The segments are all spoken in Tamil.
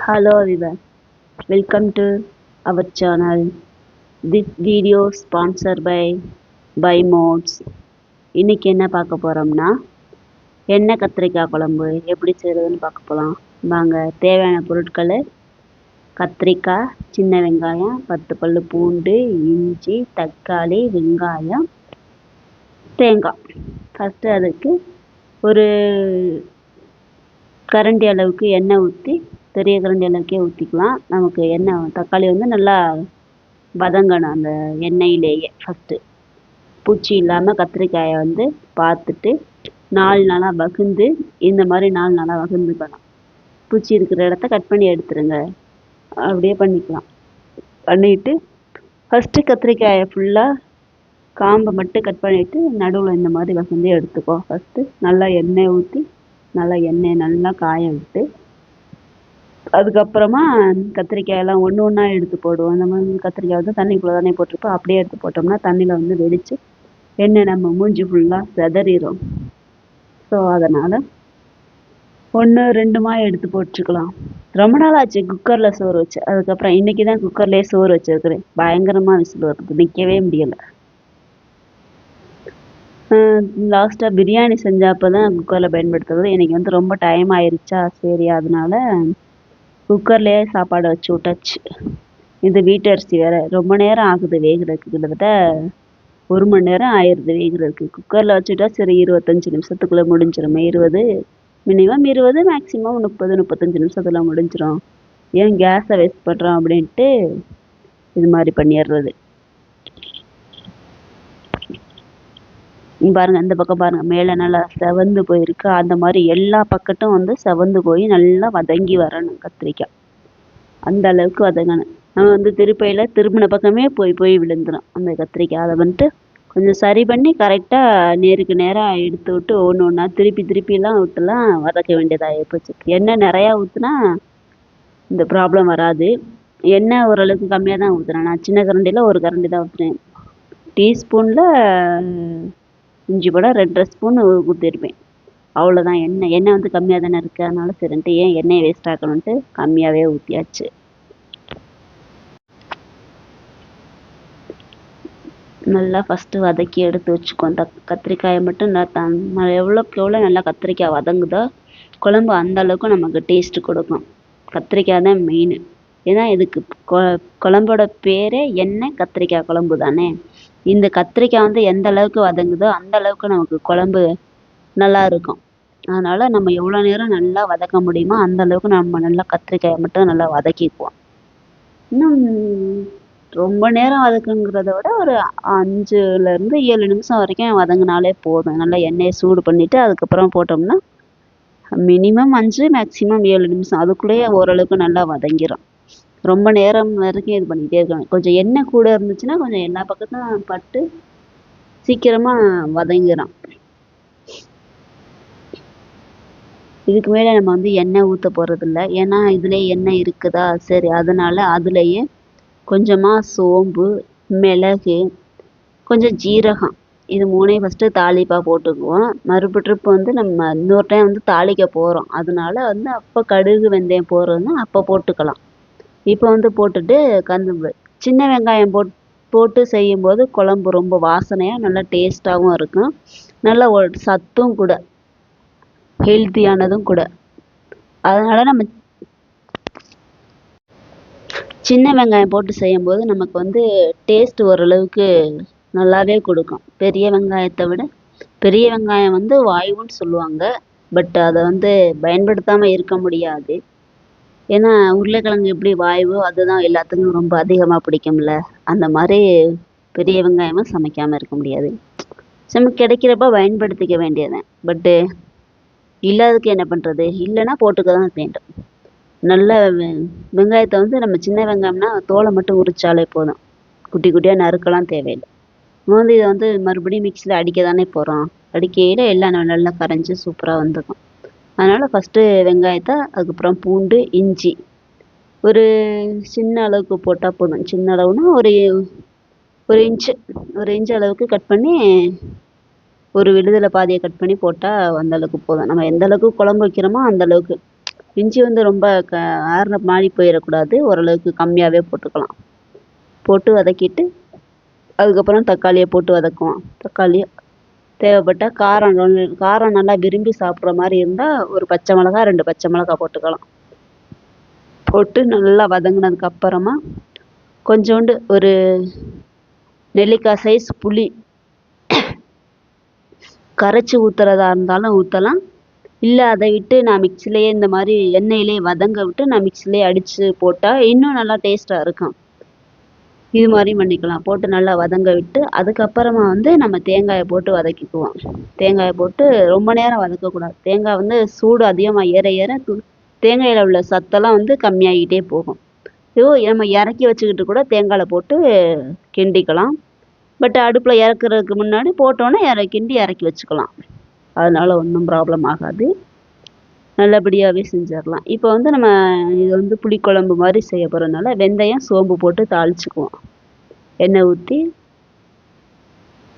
Hello everyone, welcome to our channel. This video sponsored by Buy Modes. இன்னைக்கு என்ன பார்க்க போகிறோம்னா எண்ணெய் கத்திரிக்காய் குழம்பு எப்படி செய்யறதுன்னு பார்க்க போகலாம் வாங்க தேவையான பொருட்கள் கத்திரிக்காய் சின்ன வெங்காயம் பத்து பல் பூண்டு இஞ்சி தக்காளி வெங்காயம் தேங்காய் ஃபஸ்ட்டு அதுக்கு ஒரு கரண்டி அளவுக்கு எண்ணெய் ஊற்றி பெரிய கரண்டி அளவுக்கே ஊற்றிக்கலாம் நமக்கு எண்ணெய் தக்காளி வந்து நல்லா வதங்கணும் அந்த எண்ணெயிலேயே ஃபஸ்ட்டு பூச்சி இல்லாமல் கத்திரிக்காயை வந்து பார்த்துட்டு நாலு நாளாக வகுந்து இந்த மாதிரி நாலு நாளாக வகுந்துக்கணும் பூச்சி இருக்கிற இடத்த கட் பண்ணி எடுத்துருங்க. அப்படியே பண்ணிக்கலாம். பண்ணிட்டு ஃபஸ்ட்டு கத்திரிக்காயை ஃபுல்லாக காம்பை மட்டும் கட் பண்ணிவிட்டு நடுவில் இந்த மாதிரி வசந்து எடுத்துக்கோ. ஃபஸ்ட்டு நல்லா எண்ணெய் ஊற்றி நல்லா எண்ணெய் நல்லா காய விட்டு அதுக்கப்புறமா கத்திரிக்காயெல்லாம் ஒன்று ஒன்றா எடுத்து போடுவோம். அந்த மாதிரி கத்திரிக்காய் வந்து தண்ணிக்குள்ளே தானே போட்டிருப்போம். அப்படியே எடுத்து போட்டோம்னா தண்ணியில் வந்து வெடித்து எண்ணெய் நம்ம மூஞ்சி ஃபுல்லாக செதறிடும் ஸோ அதனால் ஒன்று ரெண்டுமா எடுத்து போட்டுக்கலாம். ரொம்ப நாள் ஆச்சு குக்கரில் சோறு வச்சு. அதுக்கப்புறம் இன்றைக்கி தான் குக்கர்லேயே சோறு வச்சுருக்குறேன். பயங்கரமாக விசில் வருது. நிற்கவே முடியலை. லாஸ்ட்டாக பிரியாணி செஞ்சப்போ தான் குக்கரில் பயன்படுத்துறது. எனக்கு வந்து ரொம்ப டைம் ஆயிருச்சா? சரி அதனால குக்கர்லேயே சாப்பாடு வச்சு விட்டாச்சு. இது வீட்டு அரிசி வேறு ரொம்ப நேரம் ஆகுது வேகிறதுக்கு. கிட்டத்தட்ட ஒரு மணி நேரம் ஆயிடுது வேகிறதுக்கு. குக்கரில் வச்சுட்டா சரி இருபத்தஞ்சி நிமிஷத்துக்குள்ளே முடிஞ்சிருமே. இருபது மினிமம் இருபது மேக்ஸிமம் முப்பது முப்பத்தஞ்சு நிமிஷத்தில் முடிஞ்சிடும் ஏன் கேஸை வேஸ்ட் பண்ணுறோம் அப்படின்ட்டு இது மாதிரி பண்ணிடுறது. பாருங்கள் இந்த பக்கம் பாருங்கள் மேலே நல்லா செவந்து போயிருக்கு. அந்த மாதிரி எல்லா பக்கட்டும் வந்து செவந்து போய் நல்லா வதங்கி வரணும் கத்திரிக்காய். அந்த அளவுக்கு வதங்கணும். நம்ம வந்து திருப்பையில் திரும்பின பக்கமே போய் போய் விழுந்துடும் அந்த கத்திரிக்காய். அதை வந்துட்டு கொஞ்சம் சரி பண்ணி கரெக்டாக நேருக்கு நேராக எடுத்து விட்டு ஒன்று ஒன்றா திருப்பி திருப்பிலாம் விட்டுலாம் வதக்க வேண்டியதாக போச்சு. எண்ணெய் நிறையா ஊற்றுனா இந்த ப்ராப்ளம் வராது. எண்ணெய் ஓரளவுக்கு கம்மியாக தான் ஊற்றுறேன் நான் சின்ன கரண்டியில் ஒரு கரண்டி தான் ஊற்றுறேன் டீஸ்பூனில் இஞ்சி படம் ரெண்டரை ஸ்பூன் ஊற்றிருப்பேன் அவ்வளோதான் எண்ணெய் எண்ணெய் வந்து கம்மியாக தானே இருக்குது அதனால சரின்ட்டு ஏன் எண்ணெயை வேஸ்ட் ஆக்கணுன்ட்டு கம்மியாகவே ஊற்றியாச்சு நல்லா ஃபஸ்ட்டு வதக்கி எடுத்து வச்சுக்கோ அந்த கத்திரிக்காயை மட்டும் நல்லா எவ்வளோக்கு எவ்வளோ நல்லா கத்திரிக்காய் வதங்குதோ குழம்பு அந்த அளவுக்கு நமக்கு டேஸ்ட்டு கொடுக்கும். கத்திரிக்காய் தான் மெயின் ஏன்னா இதுக்கு குழம்போட பேரே எண்ணெய் கத்திரிக்காய் குழம்பு தானே? இந்த கத்திரிக்காய் வந்து எந்த அளவுக்கு வதங்குதோ அந்த அளவுக்கு நமக்கு குழம்பு நல்லா இருக்கும். அதனால் நம்ம எவ்வளோ நேரம் நல்லா வதக்க முடியுமோ அந்த அளவுக்கு நம்ம நல்லா கத்திரிக்காயை மட்டும் நல்லா வதக்கிக்குவோம். இன்னும் ரொம்ப நேரம் வதக்குங்கிறத விட ஒரு அஞ்சுலேருந்து ஏழு நிமிஷம் வரைக்கும் வதங்கினாலே போதும். நல்லா எண்ணெயை சூடு பண்ணிவிட்டு அதுக்கப்புறம் போட்டோம்னா மினிமம் அஞ்சு மேக்ஸிமம் ஏழு நிமிஷம். அதுக்குள்ளேயே ஓரளவுக்கு நல்லா வதங்கிடும் ரொம்ப நேரம் வரைக்கும் இது பண்ணிக்கிட்டே இருக்கணும் கொஞ்சம் எண்ணெய் கூட இருந்துச்சுன்னா கொஞ்சம் எல்லா பக்கத்தும் பட்டு சீக்கிரமாக வதங்கிடும் இதுக்கு மேலே நம்ம வந்து எண்ணெய் ஊற்ற போகிறதில்ல ஏன்னா இதுலேயே எண்ணெய் இருக்குதா? சரி அதனால் அதுலேயே கொஞ்சமாக சோம்பு மிளகு கொஞ்சம் ஜீரகம். இது மூணையும் ஃபஸ்ட்டு தாளிப்பாக போட்டுக்குவோம். மறுபடி ட்ரிப் வந்து நம்ம இன்னொரு டைம் வந்து தாளிக்க போகிறோம் அதனால வந்து அப்போ கடுகு வெந்தயம் போடுறதுன்னா அப்போ போட்டுக்கலாம். இப்போ வந்து போட்டுட்டு கந்து சின்ன வெங்காயம் போட் போட்டு செய்யும்போது குழம்பு ரொம்ப வாசனையாக நல்லா டேஸ்ட்டாகவும் இருக்கும். நல்ல ஒரு சத்தும் கூட ஹெல்த்தியானதும் கூட. அதனால் நம்ம சின்ன வெங்காயம் போட்டு செய்யும்போது நமக்கு வந்து டேஸ்ட் ஓரளவுக்கு நல்லாவே கொடுக்கும். பெரிய வெங்காயத்தை விட பெரிய வெங்காயம் வந்து வாயுன்னு சொல்லுவாங்க. பட் அதை வந்து பயன்படுத்தாமல் இருக்க முடியாது. ஏன்னா உருளைக்கிழங்கு எப்படி வாய்வோ அதுதான் எல்லாத்துக்கும் ரொம்ப அதிகமாக பிடிக்கும்ல. அந்த மாதிரி பெரிய வெங்காயமாக சமைக்காமல் இருக்க முடியாது. நம்ம கிடைக்கிறப்ப பயன்படுத்திக்க வேண்டியதுதான் பட்டு இல்லாததுக்கு என்ன பண்ணுறது இல்லைன்னா போட்டுக்க தான் வேண்டும். நல்ல வெங்காயத்தை வந்து நம்ம சின்ன வெங்காயம்னா தோலை மட்டும் உரிச்சாலே போதும். குட்டி குட்டியாக நறுக்கலாம் தேவையில்லை. வந்து இதை வந்து மறுபடியும் மிக்சியில் அடிக்க தானே போகிறோம் அடிக்கையில் எல்லாம் நல்லா கரைஞ்சி சூப்பராக வந்துடும் அதனால் ஃபஸ்ட்டு வெங்காயத்தை அதுக்கப்புறம் பூண்டு இஞ்சி. ஒரு சின்ன அளவுக்கு போட்டால் போதும். சின்ன அளவுனால் ஒரு ஒரு இன்ச்சு ஒரு இன்ச்சு அளவுக்கு கட் பண்ணி ஒரு விடுதலை பாதியை கட் பண்ணி போட்டால் அந்த அளவுக்கு போதும். நம்ம எந்த அளவுக்கு குழம்பு வைக்கிறோமோ அந்த அளவுக்கு. இஞ்சி வந்து ரொம்ப க ஆறுன மாறி போயிடக்கூடாது ஓரளவுக்கு கம்மியாகவே போட்டுக்கலாம். போட்டு வதக்கிட்டு அதுக்கப்புறம் தக்காளியை போட்டு வதக்குவோம். தக்காளி தேவைப்பட்டால் காரம் காரம் நல்லா விரும்பி சாப்பிட்ற மாதிரி இருந்தால் ஒரு பச்சை மிளகா ரெண்டு பச்சை மிளகா போட்டுக்கலாம். போட்டு நல்லா வதங்கினதுக்கு அப்புறமா கொஞ்சோண்டு ஒரு நெல்லிக்காய் சைஸ் புளி கரைச்சி ஊற்றுறதா இருந்தாலும் ஊற்றலாம் இல்லை அதை விட்டு நான் மிக்சிலேயே இந்த மாதிரி எண்ணெயிலேயே வதங்க விட்டு நான் மிக்சிலேயே அடித்து போட்டால் இன்னும் நல்லா டேஸ்ட்டாக இருக்கும். இது மாதிரியும் பண்ணிக்கலாம். போட்டு நல்லா வதங்க விட்டு அதுக்கப்புறமா வந்து நம்ம தேங்காயை போட்டு வதக்கிக்குவோம். தேங்காயை போட்டு ரொம்ப நேரம் வதக்கக்கூடாது. தேங்காய் வந்து சூடு அதிகமாக ஏற ஏற தேங்காயில் உள்ள சத்தெல்லாம் வந்து கம்மியாகிக்கிட்டே போகும். ஸோ நம்ம இறக்கி வச்சுக்கிட்டு கூட தேங்காயில் போட்டு கிண்டிக்கலாம். பட் அடுப்பில் இறக்குறதுக்கு முன்னாடி போட்டோன்னே இற கிண்டி இறக்கி வச்சுக்கலாம். அதனால் ஒன்றும் ப்ராப்ளம் ஆகாது. நல்லபடியாகவே செஞ்சிடலாம். இப்போ வந்து நம்ம இது வந்து புளிக்குழம்பு மாதிரி செய்ய போகிறதுனால வெந்தயம் சோம்பு போட்டு தாளிச்சுக்குவோம். எண்ணெய் ஊற்றி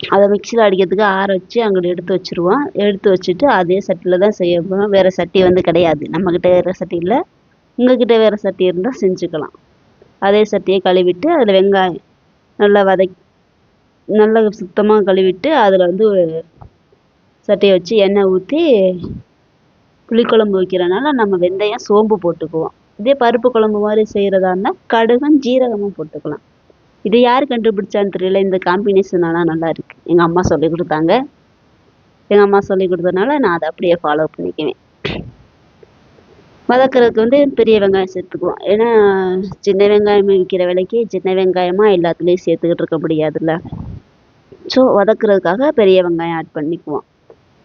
அதை மிக்சியில் அடிக்கிறதுக்கு ஆற வச்சு அங்கிட்டு எடுத்து வச்சுருவோம். எடுத்து வச்சுட்டு அதே சட்டியில் தான் செய்ய போகிறோம் வேறு சட்டி வந்து கிடையாது. நம்மக்கிட்ட வேறு சட்டி இல்லை. உங்ககிட்ட வேறு சட்டி இருந்தால் செஞ்சுக்கலாம். அதே சட்டியை கழுவிட்டு அதில் வெங்காயம் நல்லா வதக் நல்லா சுத்தமாக கழுவிட்டு அதில் வந்து சட்டியை வச்சு எண்ணெய் ஊற்றி புளிக்குழம்பு வைக்கிறனால நம்ம வெந்தயம் சோம்பு போட்டுக்குவோம். இதே பருப்பு குழம்பு மாதிரி செய்கிறதா இருந்தால் கடுகும் ஜீரகமும் போட்டுக்கலாம். இது யார் கண்டுபிடிச்சான்னு தெரியல. இந்த காம்பினேஷன் ஆனால் நல்லா இருக்கு. எங்கள் அம்மா சொல்லி கொடுத்தாங்க. எங்கள் அம்மா சொல்லி கொடுத்ததுனால நான் அதை அப்படியே ஃபாலோ பண்ணிக்குவேன். வதக்கிறதுக்கு வந்து பெரிய வெங்காயம் சேர்த்துக்குவோம். ஏன்னா சின்ன வெங்காயம் விற்கிற விலைக்கு சின்ன வெங்காயமாக எல்லாத்துலேயும் சேர்த்துக்கிட்டு இருக்க முடியாதுல்ல. ஸோ வதக்குறதுக்காக பெரிய வெங்காயம் ஆட் பண்ணிக்குவோம்.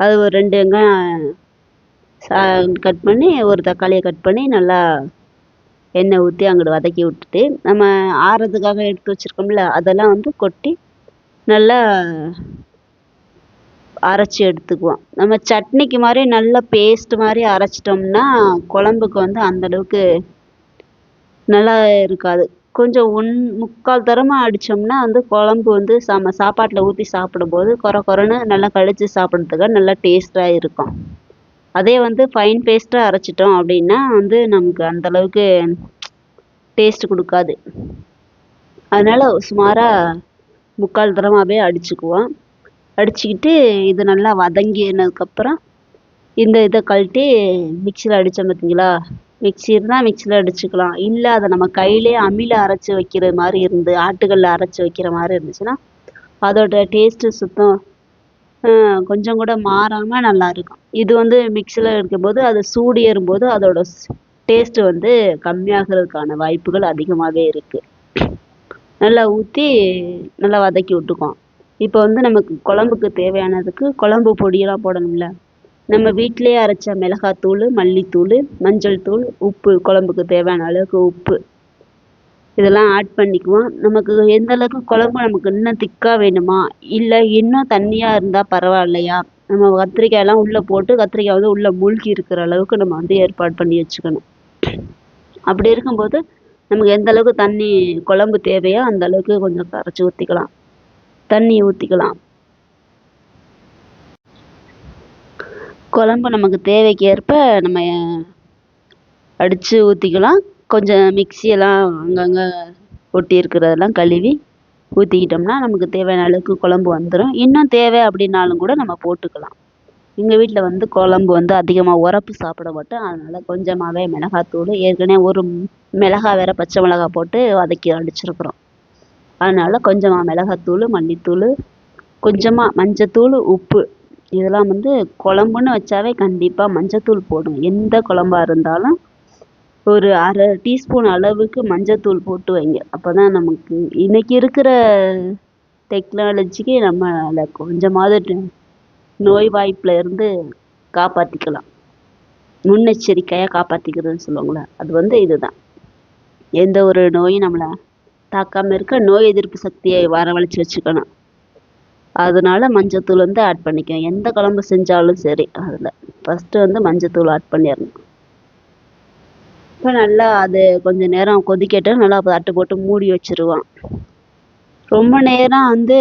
அது ஒரு ரெண்டு வெங்காயம் கட் பண்ணி ஒரு தக்காளியை கட் பண்ணி நல்லா எண்ணெய் ஊற்றி அங்கிட்டு வதக்கி விட்டுட்டு நம்ம ஆறுறதுக்காக எடுத்து வச்சுருக்கோம்ல அதெல்லாம் வந்து கொட்டி நல்லா அரைச்சி எடுத்துக்குவோம். நம்ம சட்னிக்கு மாதிரி நல்ல பேஸ்ட் மாதிரி அரைச்சிட்டோம்னா குழம்புக்கு வந்து அந்த அளவுக்கு நல்லா இருக்காது. கொஞ்சம் ஒன் முக்கால் தரமாக அடித்தோம்னா வந்து குழம்பு வந்து நம்ம சாப்பாட்டில் ஊற்றி சாப்பிடும்போது கொர கொரன்னு நல்லா கழித்து சாப்பிட்றதுக்கு நல்லா டேஸ்ட்டாக இருக்கும். அதே வந்து ஃபைன் பேஸ்ட்டாக அரைச்சிட்டோம் அப்படின்னா வந்து நமக்கு அந்தளவுக்கு டேஸ்ட்டு டேஸ்ட் கொடுக்காது. அதனால் சுமாராக முக்கால் தரமாகவே அடிச்சுக்குவோம். அடிச்சுக்கிட்டு இது நல்லா வதங்கினதுக்கப்புறம் இந்த இதை கழட்டி மிக்சியில் அடித்தோம் பார்த்தீங்களா? மிக்ஸி இருந்தால் மிக்சியில் அடிச்சுக்கலாம். இல்லை அதை நம்ம கையிலே அம்மியில் அரைச்சி வைக்கிற மாதிரி இருந்து ஆட்டுக்கல்ல அரைச்சி வைக்கிற மாதிரி இருந்துச்சுன்னா அதோட டேஸ்ட்டு சுத்தம் கொஞ்சம் கூட மாறாமல் நல்லா இருக்கும். இது வந்து மிக்சியில் இருக்கும்போது அது சூடு ஏறும்போது அதோட டேஸ்ட்டு வந்து கம்மியாகிறதுக்கான வாய்ப்புகள் அதிகமாகவே இருக்குது நல்லா ஊற்றி நல்லா வதக்கி விட்டுக்குவோம். இப்போ வந்து நமக்கு குழம்புக்கு தேவையானதுக்கு குழம்பு பொடியெல்லாம் போடணும்ல. நம்ம வீட்டிலேயே அரைச்ச மிளகாத்தூள் மல்லித்தூள் மஞ்சள் தூள் உப்பு குழம்புக்கு தேவையான அளவுக்கு உப்பு. இதெல்லாம் ஆட் பண்ணிக்குவோம். நமக்கு எந்த அளவுக்கு குழம்பு நமக்கு இன்னும் திக்காக வேணுமா? இல்லை இன்னும் தண்ணியாக இருந்தால் பரவாயில்லையா? நம்ம கத்திரிக்காயெல்லாம் உள்ளே போட்டு கத்திரிக்காய் வந்து உள்ளே மூழ்கி இருக்கிற அளவுக்கு நம்ம வந்து ஏற்பாடு பண்ணி வச்சுக்கணும். அப்படி இருக்கும்போது நமக்கு எந்த அளவுக்கு தண்ணி குழம்பு தேவையோ அந்த அளவுக்கு கொஞ்சம் கரைச்சி ஊற்றிக்கலாம் தண்ணி ஊற்றிக்கலாம் குழம்பு நமக்கு தேவைக்கு ஏற்ப நம்ம அடித்து ஊற்றிக்கலாம் கொஞ்சம் மிக்ஸியெல்லாம் அங்கங்கே ஒட்டி இருக்கிறதெல்லாம் கழுவி ஊற்றிக்கிட்டோம்னா நமக்கு தேவையான அளவுக்கு குழம்பு வந்துடும் இன்னும் தேவை அப்படின்னாலும் கூட நம்ம போட்டுக்கலாம். எங்கள் வீட்டில் வந்து குழம்பு வந்து அதிகமாக உரப்பு சாப்பிட மாட்டோம். அதனால் கொஞ்சமாகவே மிளகாத்தூள் ஏற்கனவே ஒரு மிளகா வேற பச்சை மிளகா போட்டு வதக்கி அடிச்சிருக்கிறோம். அதனால் கொஞ்சமாக மிளகாத்தூள் மல்லித்தூள் கொஞ்சமாக மஞ்சத்தூள் உப்பு. இதெல்லாம் வந்து குழம்புன்னு வச்சாவே கண்டிப்பாக மஞ்சத்தூள் போடணும் எந்த குழம்பா இருந்தாலும் ஒரு அரை டீஸ்பூன் அளவுக்கு மஞ்சத்தூள் போட்டு வைங்க. அப்போ தான் நமக்கு இன்னைக்கு இருக்கிற டெக்னாலஜிக்கு நம்ம கொஞ்சமாவது நோய் வாய்ப்பில் இருந்து காப்பாற்றிக்கலாம் முன்னெச்சரிக்கையாக காப்பாற்றிக்கிறதுன்னு சொல்லுவாங்கள்ல அது வந்து இதுதான். எந்த ஒரு நோயும் நம்மளை தாக்காமல் இருக்க நோய் எதிர்ப்பு சக்தியை வரவழைச்சி வச்சுக்கணும். அதனால மஞ்சத்தூள் வந்து ஆட் பண்ணிக்கணும். எந்த குழம்பு செஞ்சாலும் சரி அதில் ஃபஸ்ட்டு வந்து மஞ்சத்தூள் ஆட் பண்ணிடணும். அப்போ நல்லா அது கொஞ்ச நேரம் கொதிக்கட்டும். நல்லா தட்டு போட்டு மூடி வச்சிருவான். ரொம்ப நேரம் வந்து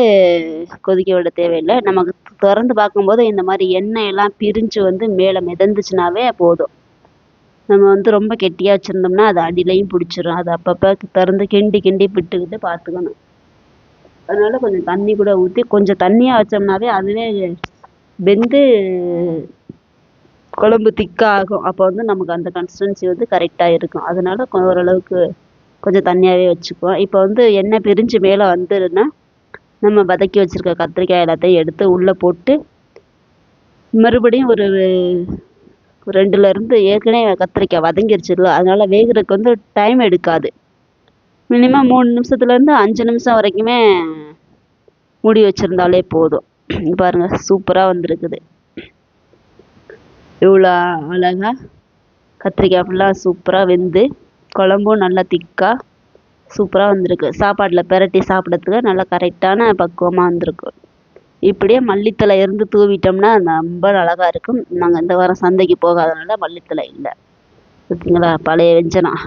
கொதிக்க விட தேவையில்லை. நமக்கு திறந்து பார்க்கும்போது இந்த மாதிரி எண்ணெய் எல்லாம் பிரிஞ்சு வந்து மேலே மிதந்துச்சுனாவே போதும். நம்ம வந்து ரொம்ப கெட்டியாக வச்சுருந்தோம்னா அது அடியிலையும் பிடிச்சிரும். அது அப்பப்போ திறந்து கிண்டி கிண்டி விட்டுக்கிட்டு பார்த்துக்கணும். அதனால் கொஞ்சம் தண்ணி கூட ஊற்றி கொஞ்சம் தண்ணியாக வச்சோம்னாவே அதுவே வெந்து குழம்பு திக்காக ஆகும் அப்போ வந்து நமக்கு அந்த கன்சிஸ்டன்சி வந்து கரெக்டாக இருக்கும். அதனால ஓரளவுக்கு கொஞ்சம் தண்ணியாகவே வச்சுக்குவோம். இப்போ வந்து எண்ணெய் பிரிஞ்சு மேலே வந்துடுன்னா நம்ம வதக்கி வச்சுருக்க கத்திரிக்காய் எல்லாத்தையும் எடுத்து உள்ளே போட்டு மறுபடியும் ஒரு ரெண்டுலேருந்து ஏற்கனவே கத்திரிக்காய் வதங்கிருச்சுல்ல அதனால் வேகிறதுக்கு வந்து டைம் எடுக்காது. மினிமம் மூணு நிமிஷத்துலேருந்து அஞ்சு நிமிஷம் வரைக்குமே மூடி வச்சுருந்தாலே போதும். பாருங்கள் சூப்பராக வந்திருக்குது. இவ்வளோ அழகா கத்திரிக்காய் ஃபுல்லாக சூப்பராக வெந்து குழம்பும் நல்லா திக்காக சூப்பராக வந்திருக்கு. சாப்பாட்டில் பிரட்டி சாப்பிட்றதுக்கு நல்லா கரெக்டான பக்குவமாக வந்திருக்கு. இப்படியே மல்லித்தழை இருந்து தூவிட்டோம்னா ரொம்ப அழகாக இருக்கும். நாங்கள் இந்த வாரம் சந்தைக்கு போகாதனால மல்லித்தழை இல்லை. பார்த்தீங்களா பழைய வெஞ்சனம்.